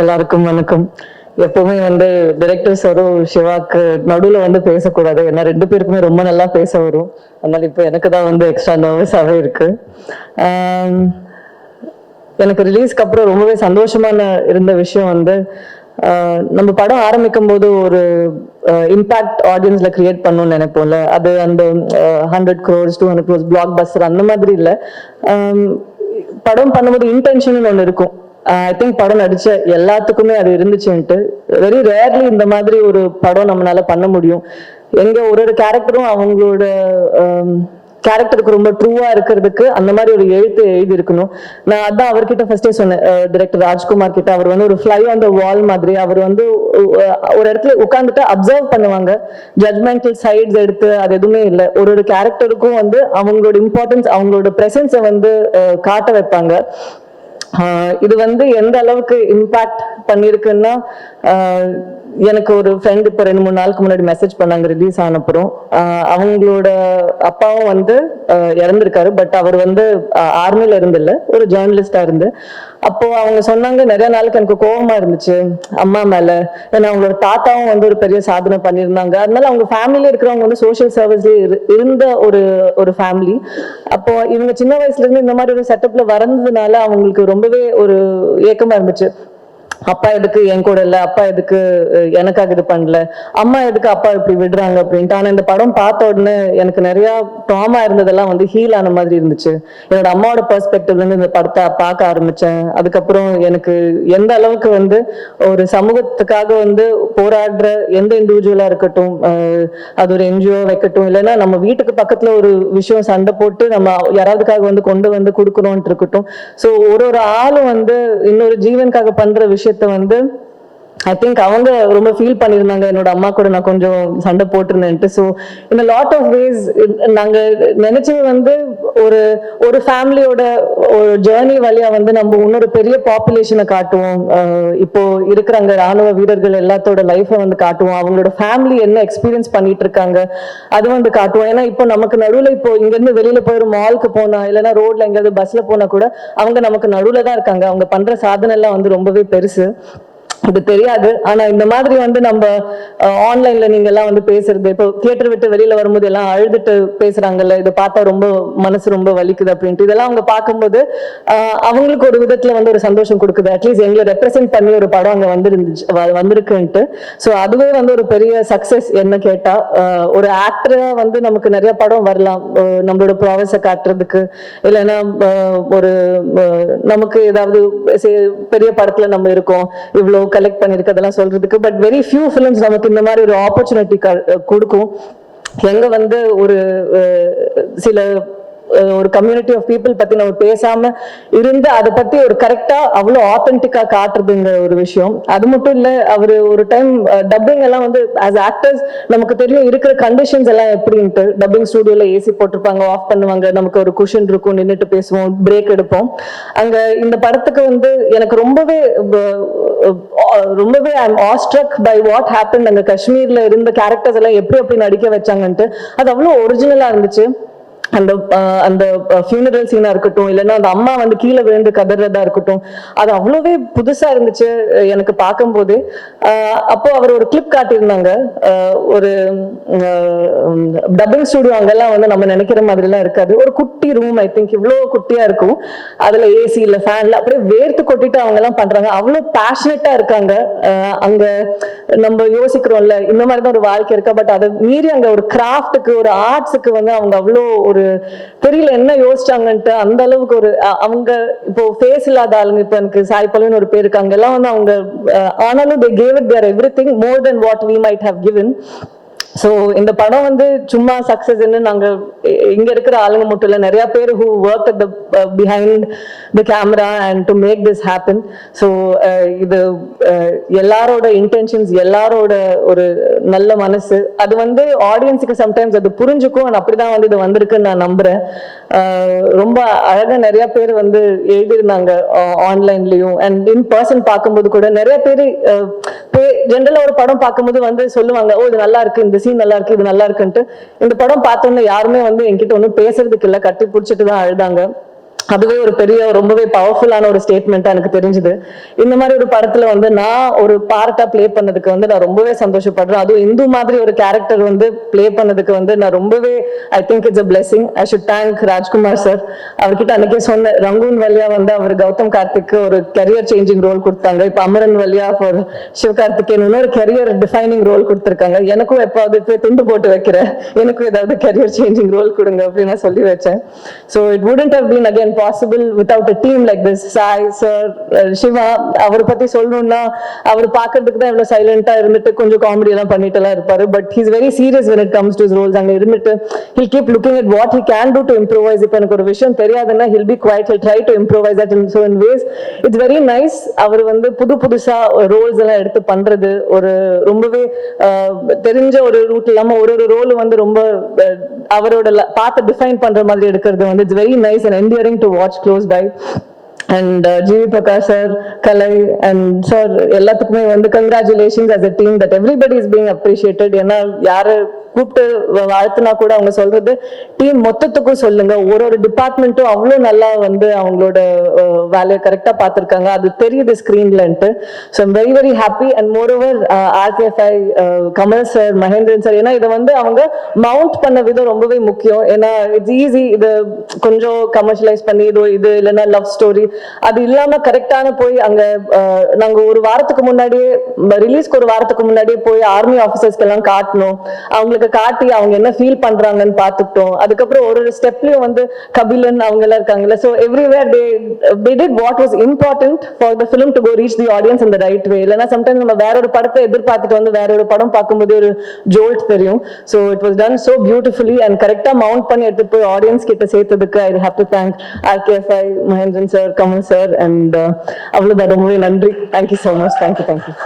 எல்லாருக்கும் வணக்கம். எப்பவுமே வந்து டிரெக்டர் சரும் சிவாக்கு நடுவில் வந்து பேசக்கூடாது. ஏன்னா ரெண்டு பேருக்குமே ரொம்ப நல்லா பேச வரும். அதனால இப்போ எனக்கு தான் வந்து எக்ஸ்ட்ரா நர்வஸாகவே இருக்கு. எனக்கு ரிலீஸ்க்கு அப்புறம் ரொம்பவே சந்தோஷமான இருந்த விஷயம் வந்து நம்ம படம் ஆரம்பிக்கும் போது ஒரு இம்பாக்ட் ஆடியன்ஸ்ல கிரியேட் பண்ணணும்னு நினைப்போம்ல. அது அந்த hundred crores two hundred crores blockbuster அந்த மாதிரி இல்லை. படம் பண்ணும்போது இன்டென்ஷன் ஒன்று இருக்கும். Uh, ஐ திங்க் படம் நடிச்ச எல்லாத்துக்குமே அது இருந்துச்சுன்ட்டு. வெரி ரேர்லி இந்த மாதிரி ஒரு படம் நம்மளால பண்ண முடியும். எங்க ஒரு ஒரு கேரக்டரும் அவங்களோட um, கேரக்டருக்கு ரொம்ப ட்ரூவா இருக்கிறதுக்கு அந்த மாதிரி ஒரு எழுத்து எழுதி இருக்கணும் நான் அதான் அவர்கிட்ட ஃபர்ஸ்டே சொன்னேன் uh, டிரெக்டர் ராஜ்குமார் கிட்ட. அவர் வந்து ஒரு ஃப்ளை ஆன் த வால் மாதிரி. அவர் வந்து uh, ஒரு இடத்துல உட்காந்துட்டு அப்சர்வ் பண்ணுவாங்க. ஜட்மெண்டல் சைட்ஸ் எடுத்து அது எதுவுமே இல்லை. ஒரு ஒரு கேரக்டருக்கும் வந்து அவங்களோட இம்பார்ட்டன்ஸ் அவங்களோட ப்ரெசன்ஸை வந்து காட்ட வைப்பாங்க. இது வந்து எந்த அளவுக்கு இம்பாக்ட் பண்ணியிருக்குன்னா எனக்கு ஒரு ஃப்ரெண்ட் இப்போ ரெண்டு மூணு நாளுக்கு முன்னாடி மெசேஜ் பண்ணாங்க ரிலீஸ் ஆனப்புறம். அவங்களோட அப்பாவும் வந்து இறந்துருக்காரு. பட் அவர் வந்து ஆர்மியில் இருந்தில்ல. ஒரு ஜேர்னலிஸ்டாக இருந்து. அப்போ அவங்க சொன்னாங்க நிறைய நாளுக்கு எனக்கு கோவமா இருந்துச்சு. அம்மா மேல. ஏன்னா அவங்களோட தாத்தாவும் வந்து ஒரு பெரிய சாதனை பண்ணியிருந்தாங்க. அதனால அவங்க ஃபேமிலியில இருக்கிறவங்க வந்து சோஷியல் சர்வீஸ்ல இருந்த ஒரு ஒரு ஃபேமிலி அப்போ இவங்க சின்ன வயசுலேருந்து இந்த மாதிரி ஒரு செட்டப்ல வரந்ததுனால அவங்களுக்கு ரொம்பவே ஒரு ஏக்கமா இருந்துச்சு. அப்பா எதுக்கு? என் கூட இல்ல. அப்பா எதுக்கு? எனக்காக இது பண்ணல. அம்மா எதுக்கு அப்பா இப்படி விடுறாங்க அப்படின்ட்டு. ஆனா இந்த படம் பார்த்த உடனே எனக்கு நிறைய ட்ராமா இருந்ததெல்லாம் வந்து ஹீல் ஆன மாதிரி இருந்துச்சு. என்னோட அம்மாவோட பெர்ஸ்பெக்டிவ்லேருந்து இந்த படத்தை பார்க்க ஆரம்பிச்சேன். அதுக்கப்புறம் எனக்கு எந்த அளவுக்கு வந்து ஒரு சமூகத்துக்காக வந்து போராடுற எந்த இண்டிவிஜுவலா இருக்கட்டும் அது ஒரு என்ஜிஓ வைக்கட்டும் இல்லைன்னா நம்ம வீட்டுக்கு பக்கத்துல ஒரு விஷயம் சண்டை போட்டு நம்ம யாராவதுக்காக வந்து கொண்டு வந்து கொடுக்கணும்னு இருக்கட்டும். ஸோ ஒரு ஒரு ஆளும் வந்து இன்னொரு ஜீவனுக்காக பண்ற விஷயத்த வந்து ஐ திங்க் அவங்க ரொம்ப ஃபீல் பண்ணியிருந்தாங்க. என்னோட அம்மா கூட நான் கொஞ்சம் சண்டை போட்டிருந்தேன்ட்டு. ஸோ இந்த லாட் ஆஃப் வேஸ் நாங்கள் நினைச்சது வந்து ஒரு ஒரு ஃபேமிலியோட ஒரு ஜேர்னி வழியா வந்து நம்ம இன்னொரு பெரிய பாப்புலேஷனை காட்டுவோம். அஹ் இப்போ இருக்கிறாங்க ராணுவ வீரர்கள் எல்லாத்தோட லைஃப்பை வந்து காட்டுவோம். அவங்களோட ஃபேமிலி என்ன எக்ஸ்பீரியன்ஸ் பண்ணிட்டு இருக்காங்க அது வந்து காட்டுவோம். ஏன்னா இப்போ நமக்கு நடுவில் இப்போ இங்கேருந்து வெளியில் வெளியில போய் ஒரு மாலுக்கு போனா இல்லைன்னா ரோட்ல எங்கேயாவது பஸ்ல போனா கூட அவங்க நமக்கு நடுவில் தான் இருக்காங்க. அவங்க பண்ற சாதனை எல்லாம் வந்து ரொம்பவே பெருசு. இது தெரியாது. ஆனா இந்த மாதிரி வந்து நம்ம ஆன்லைன்ல நீங்க எல்லாம் வந்து பேசுறது இப்போ தியேட்டர் விட்டு வெளியில வரும்போது எல்லாம் அழுதுட்டு பேசுறாங்கல்ல இதை பார்த்தா ரொம்ப மனசு ரொம்ப வலிக்குது அப்படின்ட்டு. இதெல்லாம் அவங்க பார்க்கும்போது அவங்களுக்கு ஒரு விதத்துல வந்து ஒரு சந்தோஷம் கொடுக்குது. அட்லீஸ்ட் எங்களை ரெப்ரசென்ட் பண்ணி ஒரு படம் அங்க வந்துருந்துச்சு வந்திருக்குன்ட்டு. ஸோ அதுவே வந்து ஒரு பெரிய சக்சஸ் என்ன கேட்டா ஒரு ஆக்டரா வந்து நமக்கு நிறைய படம் வரலாம். நம்மளோட ப்ராவஸை காட்டுறதுக்கு. இல்லைன்னா ஒரு நமக்கு ஏதாவது பெரிய படத்துல நம்ம இருக்கோம். இவ்வளோ கலெக்ட் பண்ணியிருக்கதெல்லாம் சொல்றதுக்கு பட் வெரி ஃபியூ ஃபிலிம்ஸ் நமக்கு இந்த மாதிரி ஒரு ஆப்பர்ச்சுனிட்டி கொடுக்கும். எங்க வந்து ஒரு சில ஒரு கம்யூனிட்டி ஆஃப் பீப்புள் பத்தி நம்ம பேசாம இருந்து அதை பத்தி ஒரு கரெக்டா அவ்வளோ ஆத்தென்டிக்கா காட்டுறதுங்கிற ஒரு விஷயம். அது மட்டும் இல்ல அவர் ஒரு டைம் டப்பிங் எல்லாம் வந்து ஆஸ் ஆக்டர்ஸ் நமக்கு தெரியும் இருக்கிற கண்டிஷன்ஸ் எல்லாம் எப்படின்ட்டு. டப்பிங் ஸ்டூடியோல ஏசி போட்டிருப்பாங்க ஆஃப் பண்ணுவாங்க நமக்கு ஒரு குஷன் இருக்கும் நின்றுட்டு பேசுவோம் பிரேக் எடுப்போம். அங்க இந்த படத்துக்கு வந்து எனக்கு ரொம்பவே ரொம்பவே I'm awestruck by what happen அங்கே காஷ்மீரில் இருந்த கேரக்டர்ஸ் எல்லாம் எப்படி எப்படி நடிக்க வச்சாங்கன்ட்டு. அது அவ்வளோ ஒரிஜினலாக இருந்துச்சு. அந்த அந்த ஃபியூனரல் சீனா இருக்கட்டும் இல்லைன்னா அந்த அம்மா வந்து கீழே விழுந்து கதறதா இருக்கட்டும் அது அவ்வளோவே புதுசா இருந்துச்சு எனக்கு பார்க்கும்போது. அஹ், அப்போ அவர் ஒரு கிளிப் காட்டியிருந்தாங்க. ஒரு டப்பிங் ஸ்டுடியோ அங்கெல்லாம் வந்து நம்ம நினைக்கிற மாதிரிலாம் இருக்காது. ஒரு குட்டி ரூம் ஐ திங்க் இவ்வளோ குட்டியா இருக்கும். அதுல ஏசி இல்ல ஃபேன்ல அப்படியே வேர்த்து கொட்டிட்டு அவங்க எல்லாம் பண்றாங்க. அவ்வளோ பேஷனட்டா இருக்காங்க. அங்க நம்ம யோசிக்கிறோம்ல இந்த மாதிரி தான் ஒரு வாழ்க்கை இருக்கா. பட் அதை மீறி அங்க ஒரு கிராஃப்டுக்கு ஒரு ஆர்ட்ஸுக்கு வந்து அவங்க அவ்வளோ ஒரு தெரியல என்ன யோசிச்சாங்கன்ட்டு அந்த அளவுக்கு ஒரு அவங்க இப்போ ஃபேஸ் இல்லாத ஆளுங்க இப்போ எனக்கு சாய் ஒரு பேர் இருக்காங்க எல்லாம் வந்து அவங்க ஆனாலும் they gave it their everything more than what we might have given so இந்த படம் வந்து சும்மா சக்சஸ்ன்னு நாங்கள் இங்கே இருக்கிற ஆளுங்க மட்டும் இல்லை நிறைய பேர் who work at the behind the camera and to make this happen so இது uh, எல்லாரோட இன்டென்ஷன்ஸ் எல்லாரோட ஒரு நல்ல மனசு. அது வந்து ஆடியன்ஸுக்கு சம்டைம்ஸ் அது புரிஞ்சுக்கும் அப்படி தான் வந்து இது வந்திருக்குன்னு நான் நம்புகிறேன் uh, ரொம்ப அழகாக நிறைய பேர் வந்து எழுதியிருந்தாங்க ஆன்லைன்லேயும் அண்ட் இன் பர்சன் பார்க்கும்போது கூட நிறைய பேர் ஜென்ரலாக uh, ஒரு படம் பார்க்கும்போது வந்து சொல்லுவாங்க ஓ இது நல்லா இருக்கு இந்த சீன் நல்லா இருக்கு இது நல்லா இருக்குன்ட்டு. இந்த படம் பார்த்தோன்னே யாருமே வந்து என்கிட்ட ஒன்றும் பேசுறதுக்கு இல்லை கட்டி பிடிச்சிட்டு தான் அழுதாங்க. அதுவே ஒரு பெரிய ரொம்பவே பவர்ஃபுல்லான ஒரு ஸ்டேட்மெண்ட்டா எனக்கு தெரிஞ்சுது. இந்த மாதிரி ஒரு படத்துல வந்து நான் ஒரு பார்ட்டா ப்ளே பண்ணதுக்கு வந்து நான் ரொம்பவே சந்தோஷப்படுறேன். அதுவும் இந்து மாதிரி ஒரு கேரக்டர் வந்து ப்ளே பண்ணதுக்கு வந்து நான் ரொம்பவே I think it's a blessing I should thank Rajkumar sir அவர்கிட்ட அன்னைக்கே சொன்ன ரங்கூன் வழியா வந்து அவர் கௌதம் கார்த்திக்கு ஒரு கரியர் சேஞ்சிங் ரோல் கொடுத்தாங்க. இப்ப அமரன் வழியா ஃபார் சிவகார்த்திகேயன் ஒரு கரியர் டிஃபைனிங் ரோல் கொடுத்துருக்காங்க. எனக்கும் எப்பாவது துண்டு போட்டு வைக்கிறேன். எனக்கும் ஏதாவது கரியர் சேஞ்சிங் ரோல் கொடுங்க அப்படின்னு நான் சொல்லி வச்சேன். So it wouldn't have been again again possible without a team like this. Sai sir Siva அவரை பத்தி சொல்லணும்னா அவர் பாக்குறதுக்கு தான் இவ்வளவு சைலண்டா இருந்துட்டு கொஞ்சம் காமெடி எல்லாம் பண்ணிட்டு எல்லாம் இருப்பாரு. But he's very serious when it comes to roles அங்க இருந்துட்டு he'll keep looking at what he can do to improvise. இப்ப எனக்கு ஒரு விஷயம் தெரியாதுன்னா he'll be quite he'll try to improvise at in so in ways. It's very அவர் வந்து புது புதுசா ரோல்ஸ் எல்லாம் எடுத்து பண்றது. ஒரு ரொம்பவே தெரிஞ்ச ஒரு ரூட் இல்லாம ஒரு ஒரு ரோல் வந்து ரொம்ப அவரோட பார்த்து டிஃபைன் பண்ற மாதிரி எடுக்கிறது வந்து it's very nice and endearing to to watch close by and GV Prakash sir Kalai and sir எல்லாத்துக்குமே வந்து congratulations as a team that everybody is being appreciated ஏன்னா யாரு கூப்பிட்டு வாழ்த்துனா கூட அவங்க சொல்றது டீம் மொத்தத்துக்கும் சொல்லுங்க. ஒரு ஒரு டிபார்ட்மெண்ட்டும் அவ்வளோ நல்லா வந்து அவங்களோட வேலையை கரெக்டாக பார்த்துருக்காங்க. அது தெரியுது ஸ்க்ரீன்லன்ட்டு so I'm very very happy and more over RKFI Kamal sir Mahendran sir ஏன்னா இதை வந்து அவங்க மவுண்ட் பண்ண விதம் ரொம்பவே முக்கியம். ஏன்னா இட்ஸ் ஈஸி இது கொஞ்சம் கமர்ஷியலைஸ் பண்ணி இதோ இது இல்லைன்னா லவ் ஸ்டோரி அது இல்லாமல் கரெக்டான போய் அங்கே நாங்கள் ஒரு வாரத்துக்கு முன்னாடியே ரிலீஸ்க்கு ஒரு வாரத்துக்கு முன்னாடியே போய் ஆர்மி ஆஃபீஸர்ஸ்க்கு எல்லாம் காட்டணும். அவங்களுக்கு காட்டி அவங்க என்ன ஃபீல் பண்றாங்கன்னு பார்த்துக்கிட்டோம். அதுக்கப்புறம் ஒரு ஒரு ஸ்டெப்லயும் வந்து கபிலன் அவங்க எல்லாம் இருக்காங்கல்ல. So everywhere they they did what was important for the film to the audience இந்த audience in the இல்லைன்னா சம்டைம்ஸ் நம்ம வேற ஒரு படத்தை எதிர்பார்த்துட்டு வந்து வேற ஒரு படம் பார்க்கும்போது ஒரு ஜோல்ட் தெரியும். So it was done so beautifully and கரெக்டா மவுண்ட் பண்ணி எடுத்துட்டு போய் ஆடியன்ஸ் கிட்ட சேர்த்ததுக்கு I have to thank RKFI Mahendran sir Kamal sir and அவ்வளவுதான். ரொம்பவே நன்றி. Thank you so much thank you thank you